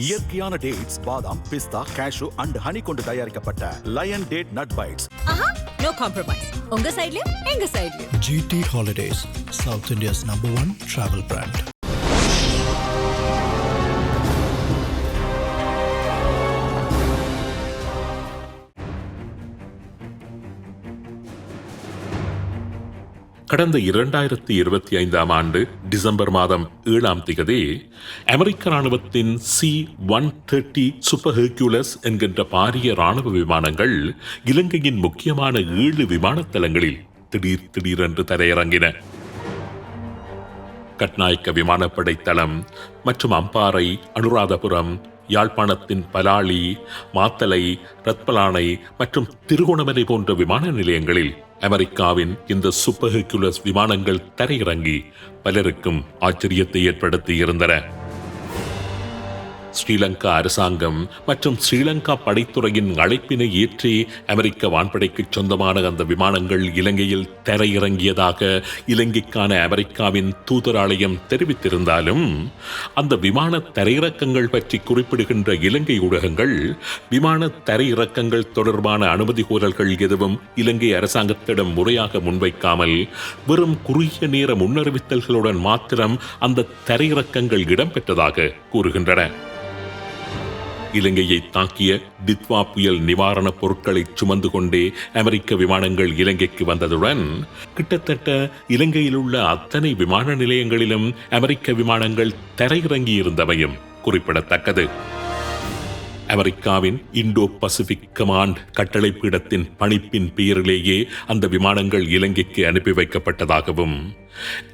இயற்கையான டேட்ஸ் பாதாம் பிஸ்தா cash and honey கொண்டு தயாரிக்கப்பட்ட lion date nut bites no compromise உங்க சைடுலயும் எங்க சைடுலயும் GT Holidays, South India's number one travel brand. கடந்த இரண்டாயிரத்தி இருபத்தி ஐந்தாம் ஆண்டு டிசம்பர் மாதம் ஏழாம் திகதி அமெரிக்க ராணுவத்தின் C one thirty super Hercules என்கின்ற பாரிய ராணுவ விமானங்கள் இலங்கையின் முக்கியமான ஏழு விமானத்தளங்களில் திடீர் திடீரென்று தரையிறங்கின. கட்நாயக்க விமானப்படை தளம் மற்றும் அம்பாறை அனுராதபுரம் யாழ்ப்பாணத்தின் பலாலி மாத்தலை ரத்பலானை மற்றும் திருகோணமலை போன்ற விமான நிலையங்களில் அமெரிக்காவின் இந்த சூப்பர் விமானங்கள் தரையிறங்கி பலருக்கும் ஆச்சரியத்தை ஏற்படுத்தி இருந்தன ஸ்ரீலங்கா அரசாங்கம் மற்றும் ஸ்ரீலங்கா படைத்துறையின் அழைப்பினை ஏற்றி அமெரிக்க வான்படைக்கு சொந்தமான அந்த விமானங்கள் இலங்கையில் தரையிறங்கியதாக இலங்கைக்கான அமெரிக்காவின் தூதராலயம் தெரிவித்திருந்தாலும் அந்த விமான தரையிறக்கங்கள் பற்றி குறிப்பிடுகின்ற இலங்கை ஊடகங்கள் விமான தரையிறக்கங்கள் தொடர்பான அனுமதி கோரல்கள் எதுவும் இலங்கை அரசாங்கத்திடம் முறையாக முன்வைக்காமல் வெறும் குறுகிய நேர முன்னறிவித்தல்களுடன் மாத்திரம் அந்த தரையிறக்கங்கள் இடம்பெற்றதாக கூறுகின்றன. இலங்கையை தாக்கிய டித்வா புயல் நிவாரணப் பொருட்களை சுமந்து கொண்டே அமெரிக்க விமானங்கள் இலங்கைக்கு வந்ததுடன் கிட்டத்தட்ட இலங்கையில் உள்ள அத்தனை விமான நிலையங்களிலும் அமெரிக்க விமானங்கள் தரையிறங்கியிருந்தமையும் குறிப்பிடத்தக்கது. அமெரிக்காவின் இண்டோ பசிபிக் கமாண்ட் கட்டளை பீடத்தின் பணிப்பின் பெயரிலேயே அந்த விமானங்கள் இலங்கைக்கு அனுப்பி வைக்கப்பட்டதாகவும்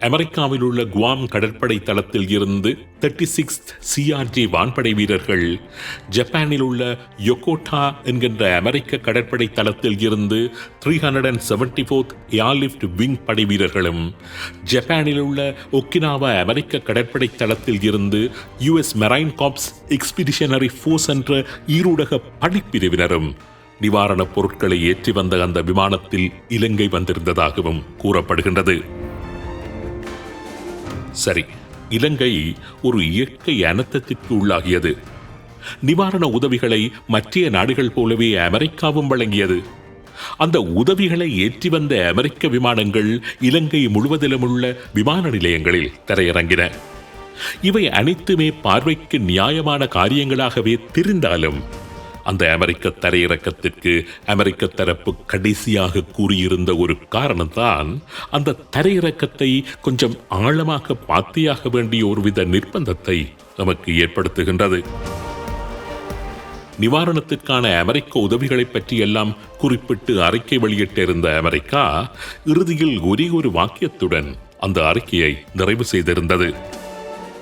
அமெரிக்காவில் உள்ள குவாம் கடற்படை தளத்தில் இருந்து தேர்ட்டி சிக்ஸ் சிஆர்ஜி வான்படை வீரர்கள் ஜப்பானில் உள்ள யொகோட்டா என்கின்ற அமெரிக்க கடற்படை தளத்தில் இருந்து three hundred and seventy fourth airlift wing படை வீரர்களும் ஜப்பானில் உள்ள ஒக்கினாவா அமெரிக்க கடற்படை தளத்தில் இருந்து US marine corps expeditionary force என்ற ஈரூடக படைப்பிரிவினரும் நிவாரணப் பொருட்களை ஏற்றி வந்த அந்த விமானத்தில் இலங்கை வந்திருந்ததாகவும் கூறப்படுகின்றது. சரி இலங்கை ஒரு இயற்கை அனர்த்தத்திற்கு உள்ளாகியது. நிவாரண உதவிகளை மற்ற நாடுகள் போலவே அமெரிக்காவும் வழங்கியது. அந்த உதவிகளை ஏற்றி வந்த அமெரிக்க விமானங்கள் இலங்கை முழுவதிலும் உள்ள விமான நிலையங்களில் தரையிறங்கின. இவை அனைத்துமே பார்வைக்கு நியாயமான காரியங்களாகவே தெரிந்தாலும் அந்த அமெரிக்க தரையிறக்கத்திற்கு அமெரிக்க தரப்பு கடைசியாக கூறியிருந்த ஒரு காரணம்தான் அந்த தரையிறக்கத்தை கொஞ்சம் ஆழமாக பாத்தியாக வேண்டிய ஒருவித நிர்பந்தத்தை நமக்கு ஏற்படுத்துகின்றது. நிவாரணத்திற்கான அமெரிக்க உதவிகளை பற்றியெல்லாம் குறிப்பிட்டு அறிக்கை வெளியிட்டிருந்த அமெரிக்கா இறுதியில் ஒரே ஒரு வாக்கியத்துடன் அந்த அறிக்கையை நிறைவு செய்திருந்தது.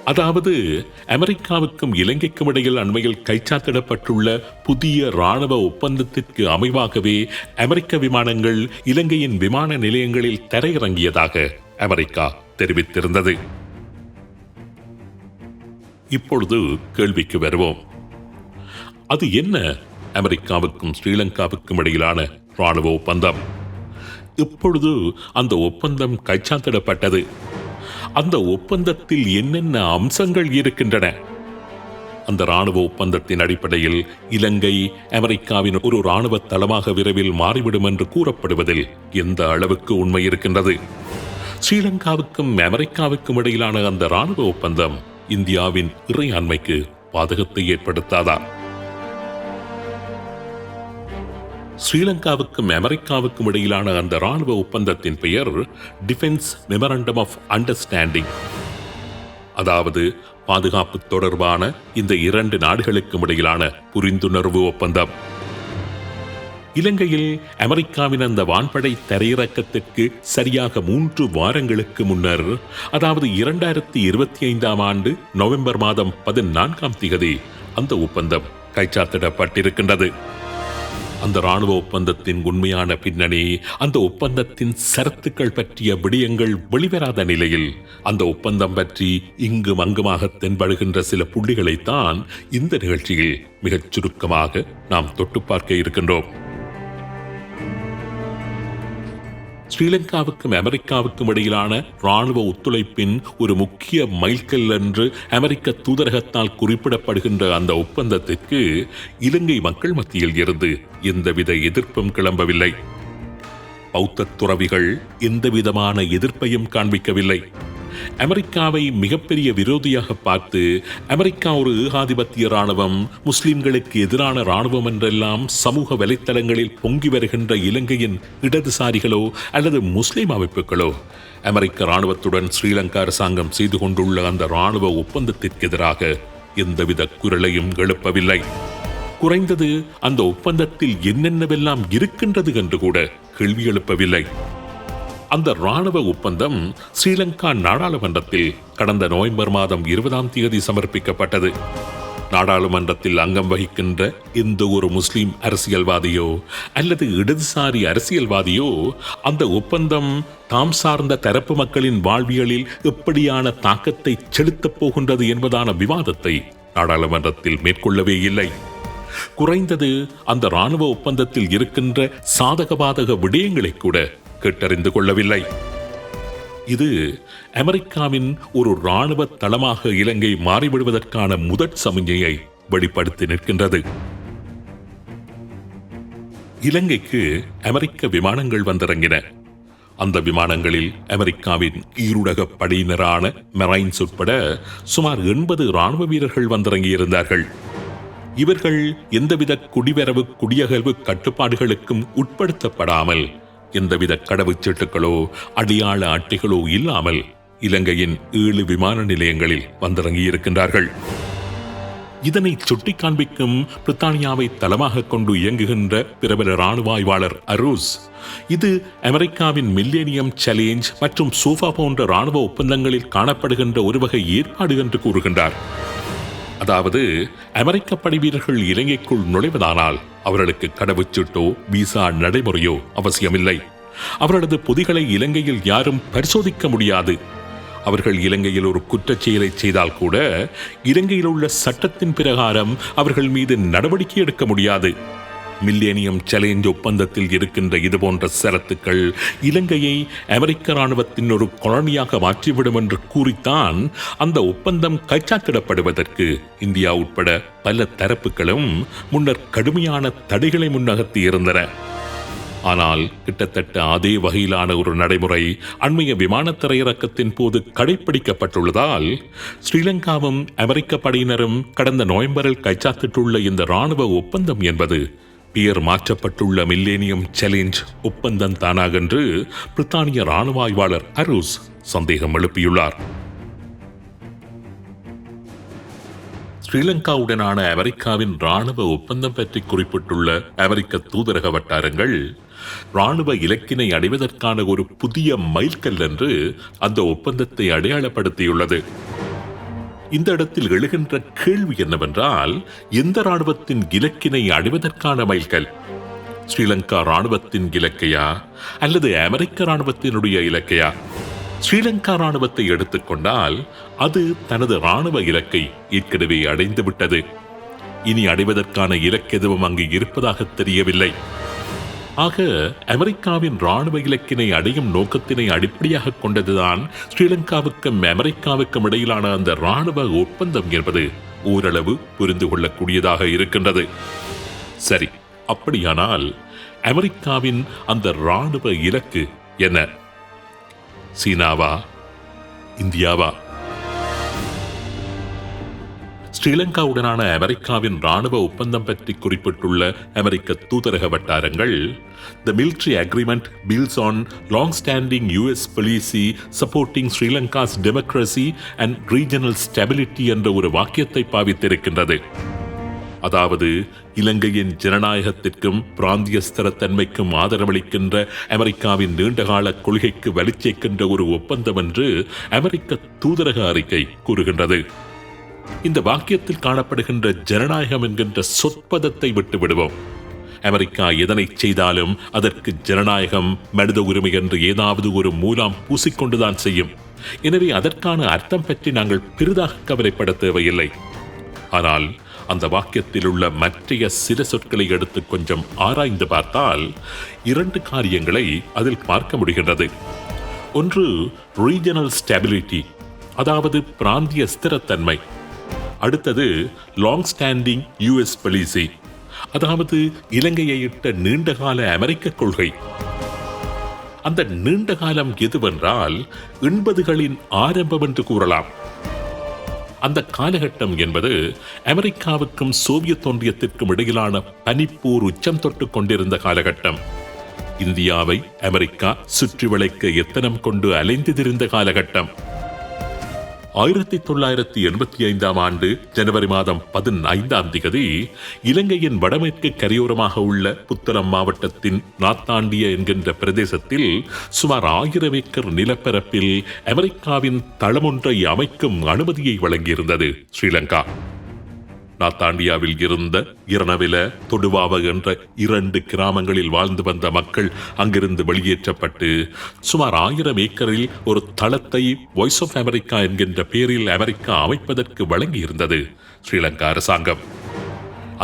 அதாவது அமெரிக்காவுக்கும் இலங்கைக்கும் இடையில் அண்மையில் கைச்சாத்திடப்பட்டுள்ள புதிய ராணுவ ஒப்பந்தத்திற்கு அமைவாகவே அமெரிக்க விமானங்கள் இலங்கையின் விமான நிலையங்களில் தரையிறங்கியதாக அமெரிக்கா தெரிவித்திருந்தது. இப்பொழுது கேள்விக்கு வருவோம். அது என்ன அமெரிக்காவுக்கும் ஸ்ரீலங்காவுக்கும் இடையிலான ராணுவ ஒப்பந்தம்? இப்பொழுது அந்த ஒப்பந்தம் கைச்சாத்திடப்பட்டது. அந்த ஒப்பந்தத்தில் என்னென்ன அம்சங்கள் இருக்கின்றன? அந்த ராணுவ ஒப்பந்தத்தின் அடிப்படையில் இலங்கை அமெரிக்காவின் ஒரு ராணுவ தளமாக விரைவில் மாறிவிடும் என்று கூறப்படுவதில் எந்த அளவுக்கு உண்மை இருக்கின்றது? ஸ்ரீலங்காவுக்கும் அமெரிக்காவுக்கும் இடையிலான அந்த ராணுவ ஒப்பந்தம் இந்தியாவின் இறையாண்மைக்கு பாதகத்தை ஏற்படுத்தாதா? ஸ்ரீலங்காவுக்கும் அமெரிக்காவுக்கும் இடையிலான அந்த ராணுவ ஒப்பந்தத்தின் பெயர் டிஃபென்ஸ் மெமரண்டம் ஆஃப் அண்டர்ஸ்டாண்டிங் அதாவது பாதுகாப்பு தொடர்பான இந்த இரண்டு நாடுகளுக்கும் இடையிலான புரிந்துணர்வு ஒப்பந்தம். இலங்கையில் அமெரிக்காவின் அந்த வான்படை தரையிறக்கத்திற்கு சரியாக மூன்று வாரங்களுக்கு முன்னர் அதாவது இரண்டாயிரத்தி இருபத்தி ஐந்தாம் ஆண்டு நவம்பர் மாதம் பதினான்காம் திகதி அந்த ஒப்பந்தம் கைச்சாத்திடப்பட்டிருக்கின்றது. அந்த ராணுவ ஒப்பந்தத்தின் உண்மையான பின்னணி அந்த ஒப்பந்தத்தின் சரத்துக்கள் பற்றிய விடயங்கள் வெளிவராத நிலையில் அந்த ஒப்பந்தம் பற்றி இங்கும் அங்குமாக தென்படுகின்ற சில புள்ளிகளைத்தான் இந்த நிகழ்ச்சியில் மிகச் சுருக்கமாக நாம் தொட்டு பார்க்க இருக்கின்றோம். ஸ்ரீலங்காவுக்கும் அமெரிக்காவுக்கும் இடையிலான ராணுவ ஒத்துழைப்பின் ஒரு முக்கிய மைல்கல் என்று அமெரிக்க தூதரகத்தால் குறிப்பிடப்படுகின்ற அந்த ஒப்பந்தத்திற்கு இலங்கை மக்கள் மத்தியில் இருந்து எந்தவித எதிர்ப்பும் கிளம்பவில்லை. பௌத்த துறவிகள் எந்தவிதமான எதிர்ப்பையும் காண்பிக்கவில்லை. அமெரிக்காவை மிகப்பெரிய விரோதியாக பார்த்து அமெரிக்கா ஒரு ஏகாதிபத்திய ராணுவம் முஸ்லிம்களுக்கு எதிரான ராணுவம் என்றெல்லாம் சமூக வலைத்தளங்களில் பொங்கி வருகின்ற இலங்கையின் இடதுசாரிகளோ அல்லது முஸ்லிம் அமைப்புகளோ. அமெரிக்க ராணுவத்துடன் ஸ்ரீலங்கா அரசாங்கம் செய்து கொண்டுள்ள அந்த ராணுவ ஒப்பந்தத்திற்கு எதிராக எந்தவித குரலையும் எழுப்பவில்லை. குறைந்தது அந்த ஒப்பந்தத்தில் என்னென்னவெல்லாம் இருக்கின்றது என்று கூட கேள்வி எழுப்பவில்லை. அந்த ராணுவ ஒப்பந்தம் ஸ்ரீலங்கா நாடாளுமன்றத்தில் கடந்த நவம்பர் மாதம் இருபதாம் தேதி சமர்ப்பிக்கப்பட்டது. நாடாளுமன்றத்தில் அங்கம் வகிக்கின்ற எந்த ஒரு முஸ்லீம் அரசியல்வாதியோ அல்லது இடதுசாரி அரசியல்வாதியோ அந்த ஒப்பந்தம் தாம் சார்ந்த தரப்பு மக்களின் வாழ்வியலில் எப்படியான தாக்கத்தை செலுத்தப் போகின்றது என்பதான விவாதத்தை நாடாளுமன்றத்தில் மேற்கொள்ளவே இல்லை. குறைந்தது அந்த ராணுவ ஒப்பந்தத்தில் இருக்கின்ற சாதக பாதக விடயங்களை கூட கேட்டறிந்து கொள்ளவில்லை இது அமெரிக்காவின் ஒரு ராணுவ தளமாக இலங்கை மாறிவிடுவதற்கான முதற் சமிஞ்சையை வெளிப்படுத்தி நிற்கின்றது. இலங்கைக்கு அமெரிக்க விமானங்கள் வந்திறங்கின. அந்த விமானங்களில் அமெரிக்காவின் ஈருடக படையினரான மெரைன்ஸ் உட்பட சுமார் எண்பது ராணுவ வீரர்கள் வந்திறங்கியிருந்தார்கள். இவர்கள் எந்தவித குடிவரவு குடியகழ்வு கட்டுப்பாடுகளுக்கும் உட்படுத்தப்படாமல் எந்தவித கடவுச்சீட்டுகளோ அடையாள அட்டைகளோ இல்லாமல் இலங்கையின் ஏழு விமான நிலையங்களில் வந்திறங்கியிருக்கின்றார்கள். இதனை சுட்டி காண்பிக்கும் பிரித்தானியாவை தளமாக கொண்டு இயங்குகின்ற பிரபல ராணுவ ஆய்வாளர் அரூஸ் இது அமெரிக்காவின் மில்லேனியம் சேலஞ்ச் மற்றும் சூஃபா போன்ற ராணுவ ஒப்பந்தங்களில் காணப்படுகின்ற ஒரு வகை ஏற்பாடு என்று கூறுகின்றார். அதாவது அமெரிக்க படை வீரர்கள் இலங்கைக்குள் நுழைவதானால் அவர்களுக்கு கடவுச்சீட்டோ விசா நடைமுறையோ அவசியமில்லை. அவர்களது பொதிகளை இலங்கையில் யாரும் பரிசோதிக்க முடியாது. அவர்கள் இலங்கையில் ஒரு குற்றச் செயலை செய்தால் கூட இலங்கையில் உள்ள சட்டத்தின் பிரகாரம் அவர்கள் மீது நடவடிக்கை எடுக்க முடியாது. மில்லேனியம் சேலஞ்ச் ஒப்பந்தத்தில் இருக்கின்ற இதுபோன்ற சரத்துக்கள் இலங்கையை அமெரிக்க இராணுவத்தின் ஒரு கொலனியாக மாற்றிவிடும் என்று கூறித்தான் அந்த ஒப்பந்தம் கைச்சாத்திடப்படுவதற்கு இந்தியா உட்பட பல தரப்புகளும் முன்னர் கடுமையான தடைகளை முன்னகர்த்தியிருந்தன ஆனால் கிட்டத்தட்ட அதே வகையிலான ஒரு நடைமுறை அண்மைய விமான திரையிறக்கத்தின் போது கடைபிடிக்கப்பட்டுள்ளதால் ஸ்ரீலங்காவும் அமெரிக்க படையினரும் கடந்த நவம்பரில் கைச்சாத்திட்டுள்ள இந்த ராணுவ ஒப்பந்தம் என்பது பியர் மாற்றப்பட்டுள்ள மில்லேனியம் சேலஞ்ச் ஒப்பந்தம் தானாகென்று பிரித்தானிய ராணுவ ஆய்வாளர் அரூஸ் சந்தேகம் எழுப்பியுள்ளார். ஸ்ரீலங்காவுடனான அமெரிக்காவின் ராணுவ ஒப்பந்தம் பற்றி குறிப்பிட்டுள்ள அமெரிக்க தூதரக வட்டாரங்கள் ராணுவ இலக்கினை அடைவதற்கான ஒரு புதிய மைல்கல் என்று அந்த ஒப்பந்தத்தை அடையாளப்படுத்தியுள்ளது. இந்த இடத்தில் எழுகின்ற கேள்வி என்னவென்றால் எந்த ராணுவத்தின் இலக்கினை அடைவதற்கான மைல்கல் ஸ்ரீலங்கா ராணுவத்தின் இலக்கையா? அல்லது அமெரிக்க ராணுவத்தினுடைய இலக்கையா? ஸ்ரீலங்கா ராணுவத்தை எடுத்துக்கொண்டால் அது தனது ராணுவ இலக்கை ஏற்கனவே அடைந்துவிட்டது. இனி அடைவதற்கான இலக்கு எதுவும் அங்கு இருப்பதாக தெரியவில்லை. ஆக அமெரிக்காவின் ராணுவ இலக்கினை அடையும் நோக்கத்தினை அடிப்படையாக கொண்டதுதான் ஸ்ரீலங்காவுக்கும் அமெரிக்காவுக்கும் இடையிலான அந்த ராணுவ ஒப்பந்தம் என்பது ஓரளவு புரிந்து கொள்ளக்கூடியதாக இருக்கின்றது. சரி அப்படியானால் அமெரிக்காவின் அந்த ராணுவ இலக்கு என்ன? சீனாவா? இந்தியாவா? ஸ்ரீலங்காவுடனான அமெரிக்காவின் ராணுவ ஒப்பந்தம் பற்றி குறிப்பிட்டுள்ள அமெரிக்க தூதரக வட்டாரங்கள் the military agreement bills on long standing US policy supporting Sri Lanka's democracy and regional stability என்ற ஒரு வாக்கியத்தை பாவித்திருக்கின்றது. அதாவது இலங்கையின் ஜனநாயகத்திற்கும் பிராந்திய ஸ்திரத்தன்மைக்கும் ஆதரவளிக்கின்ற அமெரிக்காவின் நீண்டகால கொள்கைக்கு வலிச்சேர்க்கின்ற ஒரு ஒப்பந்தம் என்று அமெரிக்க தூதரக அறிக்கை கூறுகின்றது. இந்த வாக்கியத்தில் காணப்படுகின்ற ஜனநாயகம் என்கின்ற சொற்பதத்தை விட்டு விடுவோம் அமெரிக்கா எதனை செய்தாலும் அதற்கு ஜனநாயகம் மனித உரிமை என்று ஏதாவது ஒரு மூலம் பூசிக்கொண்டுதான் செய்யும். எனவே அதற்கான அர்த்தம் பற்றி நாங்கள் பெரிதாக கவலைப்பட தேவையில்லை. ஆனால் அந்த வாக்கியத்தில் உள்ள மற்றைய சில சொற்களை எடுத்து கொஞ்சம் ஆராய்ந்து பார்த்தால் இரண்டு காரியங்களை அதில் பார்க்க முடிகின்றது. ஒன்று ரீஜனல் ஸ்டெபிலிட்டி அதாவது பிராந்திய ஸ்திரத்தன்மை. அடுத்தது லாங் ஸ்டாண்டிங் யுஎஸ் பலிசி அதாவது இலங்கையை இட்ட நீண்டகால அமெரிக்க கொள்கை. அந்த நீண்ட காலம் எதுவென்றால் எண்பதுகளின் ஆரம்பம் என்று கூறலாம். அந்த காலகட்டம் என்பது அமெரிக்காவுக்கும் சோவியத் ஒன்றியத்திற்கும் இடையிலான பனிப்போர் உச்சம் தொட்டு கொண்டிருந்த காலகட்டம். இந்தியாவை அமெரிக்கா சுற்றி வளைக்க எத்தனம் கொண்டு அலைந்து திரிந்த காலகட்டம். ஆயிரத்தி தொள்ளாயிரத்தி எண்பத்தி ஐந்தாம் ஆண்டு ஜனவரி மாதம் பதினைந்தாம் திகதி இலங்கையின் வடமேற்கு கரையோரமாக உள்ள புத்தளம் மாவட்டத்தின் நாத்தாண்டிய என்கின்ற பிரதேசத்தில் சுமார் ஆயிரம் ஏக்கர் நிலப்பரப்பில் அமெரிக்காவின் தளமொன்றை அமைக்கும் அனுமதியை வழங்கியிருந்தது ஸ்ரீலங்கா. நாத்தாண்டியாவில் இருந்த இரணவில தொடுவாவ என்ற இரண்டு கிராமங்களில் வாழ்ந்து வந்த மக்கள் அங்கிருந்து வெளியேற்றப்பட்டு சுமார் ஆயிரம் ஏக்கரில் ஒரு தளத்தை வாய்ஸ் ஆஃப் அமெரிக்கா என்கின்ற பெயரில் அமெரிக்கா அமைப்பதற்கு வழங்கியிருந்தது. ஸ்ரீலங்கா அரசாங்கம்.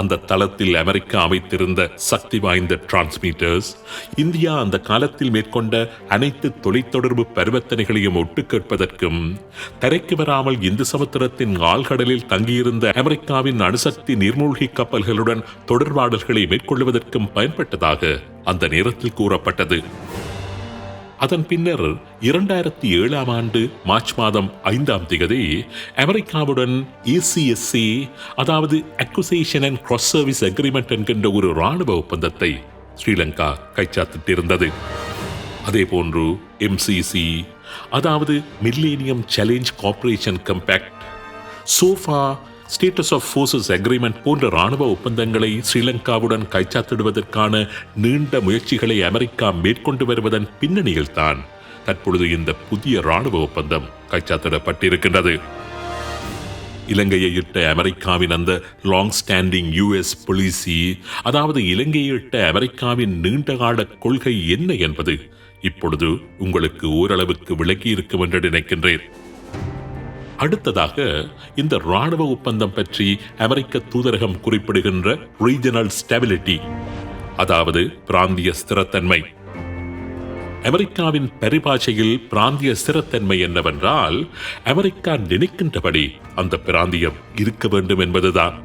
அந்த தளத்தில் அமெரிக்கா அமைத்திருந்த சக்தி வாய்ந்த டிரான்ஸ்மீட்டர்ஸ் இந்தியா அந்த காலத்தில் மேற்கொண்ட அனைத்து தொலைத்தொடர்பு பரிவர்த்தனைகளையும் ஒட்டு கேட்பதற்கும் தரைக்கு வராமல் இந்து சமுத்திரத்தின் ஆழ்கடலில் தங்கியிருந்த அமெரிக்காவின் அணுசக்தி நீர்மூழ்கி கப்பல்களுடன் தொடர்பாடல்களை மேற்கொள்வதற்கும் பயன்பட்டதாக அந்த நேரத்தில் கூறப்பட்டது. அதன் பின்னர் இரண்டாயிரத்தி ஏழாம் ஆண்டு மார்ச் மாதம் ஐந்தாம் திகதி அமெரிக்காவுடன் ஏசிஎஸ்சி அதாவது acquisition and cross service agreement என்கின்ற ஒரு ராணுவ ஒப்பந்தத்தை ஸ்ரீலங்கா கைச்சாத்திட்டிருந்தது. அதே போன்று எம்சிசி அதாவது millennium challenge corporation compact SOFA status of forces agreement போன்ற ராணுவ ஒப்பந்தங்களை ஸ்ரீலங்காவுடன் கைச்சாத்திடுவதற்கான நீண்ட முயற்சிகளை அமெரிக்கா மேற்கொண்டு வருவதன் பின்னணியில்தான் தற்பொழுது இந்த புதிய ராணுவ ஒப்பந்தம் கைச்சாத்திடப்பட்டிருக்கின்றது. இலங்கையை இட்ட அமெரிக்காவின் அந்த லாங் ஸ்டாண்டிங் யுஎஸ் பொலிசி அதாவது இலங்கையை இட்ட அமெரிக்காவின் நீண்டகால கொள்கை என்ன என்பது இப்பொழுது உங்களுக்கு ஓரளவுக்கு விளக்கி இருக்கும் என்று நினைக்கின்றேன். அடுத்ததாக இந்த ராணுவ ஒப்பந்தம் பற்றி அமெரிக்க தூதரகம் குறிப்பிடுகின்ற ரீஜனல் ஸ்டெபிலிட்டி அதாவது பிராந்திய ஸ்திரத்தன்மை. அமெரிக்காவின் பரிபாஷையில் பிராந்திய ஸ்திரத்தன்மை என்னவென்றால் அமெரிக்கா நினைக்கின்றபடி அந்த பிராந்தியம் இருக்க வேண்டும் என்பதுதான்.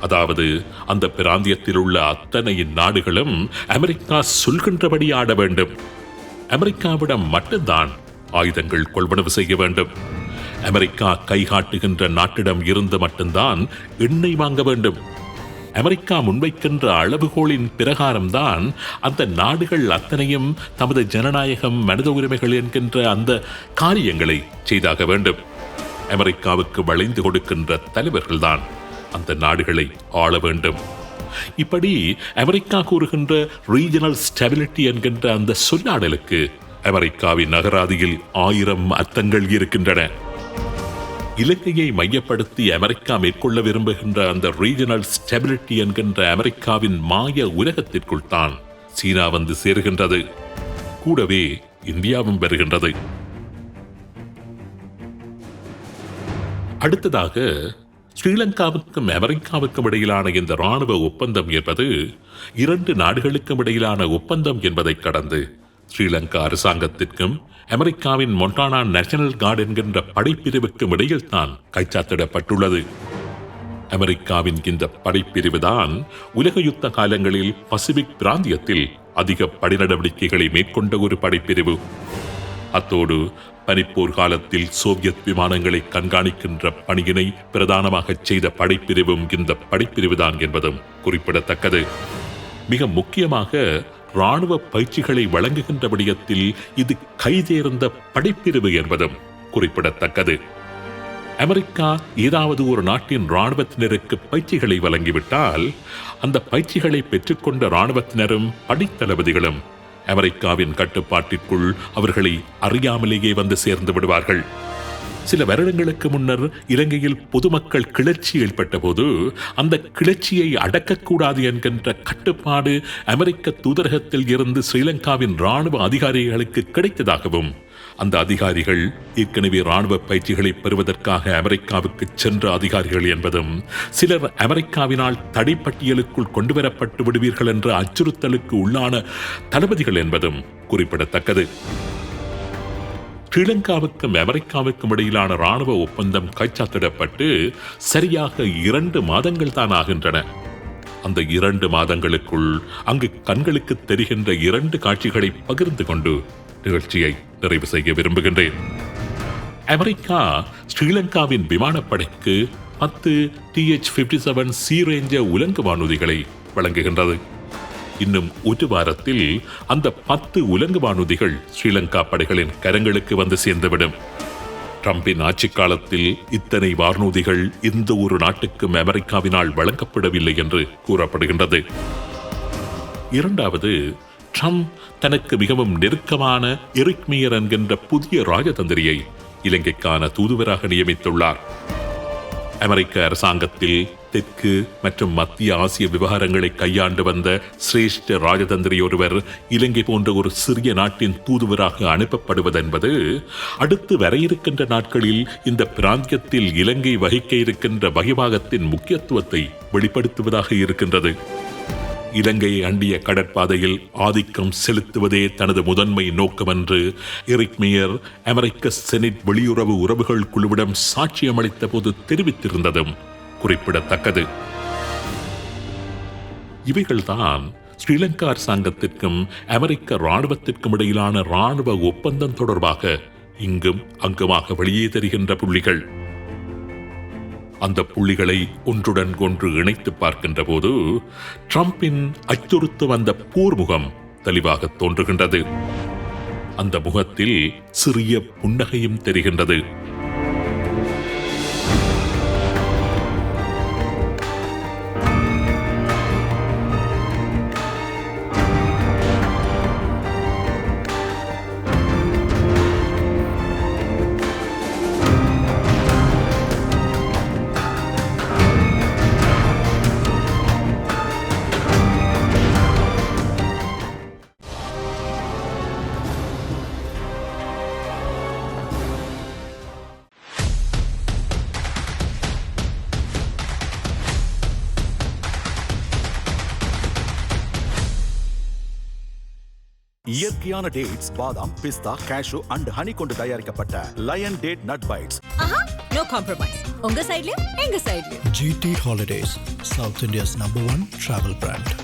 அதாவது அந்த பிராந்தியத்தில் உள்ள அத்தனை நாடுகளும் அமெரிக்கா சொல்கின்றபடி ஆட வேண்டும். அமெரிக்காவிடம் மட்டும்தான் ஆயுதங்கள் கொள்வனவு செய்ய வேண்டும். அமெரிக்கா கைகாட்டுகின்ற நாட்டிடம் இருந்து மட்டும்தான் எண்ணெய் வாங்க வேண்டும். அமெரிக்கா முன்வைக்கின்ற அளவுகோலின் பிரகாரம்தான் அந்த நாடுகள் அத்தனையும் தமது ஜனநாயகம் மனித உரிமைகள் என்கின்ற அந்த காரியங்களை செய்தாக வேண்டும். அமெரிக்காவுக்கு வளைந்து கொடுக்கின்ற தலைவர்கள்தான் அந்த நாடுகளை ஆள வேண்டும். இப்படி அமெரிக்கா கூறுகின்ற ரீஜனல் ஸ்டெபிலிட்டி என்கின்ற அந்த சொல்லாடலுக்கு அமெரிக்காவின் நகராதியில் ஆயிரம் அர்த்தங்கள் இருக்கின்றன. இலங்கையை மையப்படுத்தி அமெரிக்கா மேற்கொள்ள விரும்புகின்ற அந்த ரீஜனல் ஸ்டெபிலிட்டி என்கின்ற அமெரிக்காவின் மாய உலகத்திற்குள் தான் சீனா வந்து சேருகின்றது. கூடவே இந்தியாவும் வருகின்றது. அடுத்ததாக ஸ்ரீலங்காவுக்கும் அமெரிக்காவுக்கும் இடையிலான இந்த ராணுவ ஒப்பந்தம் என்பது இரண்டு நாடுகளுக்கும் இடையிலான ஒப்பந்தம் என்பதை கடந்து ஸ்ரீலங்கா அரசாங்கத்திற்கும் அமெரிக்காவின் மொண்டானா நேஷனல் கார்டு என்கின்ற படைப்பிரிவுக்கும் இடையில் தான் கைச்சாத்திடப்பட்டுள்ளது. அமெரிக்காவின் இந்த படைப்பிரிவுதான் உலக யுத்த காலங்களில் பசிபிக் பிராந்தியத்தில் அதிக படை நடவடிக்கைகளை மேற்கொண்ட ஒரு படைப்பிரிவு. அத்தோடு பனிப்போர் காலத்தில் சோவியத் விமானங்களை கண்காணிக்கின்ற பணியினை பிரதானமாக செய்த படைப்பிரிவும் இந்த படைப்பிரிவுதான் என்பதும் குறிப்பிடத்தக்கது. மிக முக்கியமாக இராணுவ பயிற்சிகளை வழங்குகின்ற விடயத்தில் இது கைதேர்ந்த படைப்பிரிவு என்பதும் குறிப்பிடத்தக்கது. அமெரிக்கா ஏதாவது ஒரு நாட்டின் இராணுவத்தினருக்கு பயிற்சிகளை வழங்கிவிட்டால் அந்த பயிற்சிகளை பெற்றுக்கொண்ட இராணுவத்தினரும் படைத்தளபதிகளும் அமெரிக்காவின் கட்டுப்பாட்டிற்குள் அவர்களை அறியாமலேயே வந்து சேர்ந்து விடுவார்கள். சில வருடங்களுக்கு முன்னர் இலங்கையில் பொதுமக்கள் கிளர்ச்சி ஏற்பட்ட போது அந்த கிளர்ச்சியை அடக்கக்கூடாது என்கின்ற கட்டுப்பாடு அமெரிக்க தூதரகத்தில் இருந்து ஸ்ரீலங்காவின் ராணுவ அதிகாரிகளுக்கு கிடைத்ததாகவும் அந்த அதிகாரிகள் ஏற்கனவே ராணுவ பயிற்சிகளை பெறுவதற்காக அமெரிக்காவுக்கு சென்ற அதிகாரிகள் என்பதும் சிலர் அமெரிக்காவினால் தடைப்பட்டியலுக்குள் கொண்டுவரப்பட்டு விடுவீர்கள் என்ற அச்சுறுத்தலுக்கு உள்ளான தளபதிகள் என்பதும் குறிப்பிடத்தக்கது. ஸ்ரீலங்காவுக்கும் அமெரிக்காவுக்கும் இடையிலான ராணுவ ஒப்பந்தம் கைச்சாத்திடப்பட்டு சரியாக இரண்டு மாதங்கள் தான் ஆகின்றன. அந்த இரண்டு மாதங்களுக்குள் அங்கு கண்களுக்கு தெரிகின்ற இரண்டு காட்சிகளை பகிர்ந்து கொண்டு நிகழ்ச்சியை நிறைவு செய்ய விரும்புகின்றேன். அமெரிக்கா ஸ்ரீலங்காவின் விமானப்படைக்கு பத்து DH fifty seven C range உலங்கு வானூதிகளை வழங்குகின்றது. இன்னும் ஒரு வாரத்தில் அந்த பத்து உலங்கு வானூதிகள் ஸ்ரீலங்கா படைகளின் கரங்களுக்கு வந்து சேர்ந்துவிடும். ட்ரம்பின் ஆட்சி காலத்தில் இத்தனை வானூதிகள் எந்த ஒரு நாட்டுக்கும் அமெரிக்காவினால் வழங்கப்படவில்லை என்று கூறப்படுகின்றது. இரண்டாவது ட்ரம்ப் தனக்கு மிகவும் நெருக்கமான எரிக்மியர் என்கின்ற புதிய ராஜதந்திரியை இலங்கைக்கான தூதுவராக நியமித்துள்ளார். அமெரிக்க அரசாங்கத்தில் தெற்கு மற்றும் மத்திய ஆசிய விவகாரங்களை கையாண்டு வந்த சிரேஷ்ட ராஜதந்திரி ஒருவர் இலங்கை போன்ற ஒரு சிறிய நாட்டின் தூதுவராக அனுப்பப்படுவதென்பது அடுத்து வர இருக்கின்ற நாட்களில் இந்த பிராந்தியத்தில் இலங்கை வகிக்க இருக்கின்ற வகிபாகத்தின் முக்கியத்துவத்தை வெளிப்படுத்துவதாக இருக்கின்றது. இலங்கையை அண்டிய கடற்பாதையில் ஆதிக்கம் செலுத்துவதே தனது முதன்மை நோக்கம் என்று எரிக் மேயர் அமெரிக்க செனட் வெளியுறவு உறவுகள் குழுவிடம் சாட்சியமளித்த போது தெரிவித்திருந்ததும் குறிப்பிடத்தக்கது. இவைகள்தான் ஸ்ரீலங்கா அரசாங்கத்திற்கும் அமெரிக்க இராணுவத்திற்கும் இடையிலான ராணுவ ஒப்பந்தம் தொடர்பாக இங்கும் அங்குமாக வெளியே தெரிகின்ற புள்ளிகள். அந்த புள்ளிகளை ஒன்றுடன் ஒன்று இணைத்து பார்க்கின்ற போது ட்ரம்பின் அச்சுறுத்து வந்த போர்முகம் தெளிவாக தோன்றுகின்றது. அந்த முகத்தில் சிறிய புன்னகையும் தெரிகின்றது. இயற்கையான டேட்ஸ் பாதாம் பிஸ்தா கேஷு அண்ட் ஹனி கொண்டு தயாரிக்கப்பட்ட lion date nut bites no compromise உங்க சைடுலயும் எங்க சைடுலயும் GT Holidays, South India's number one travel brand.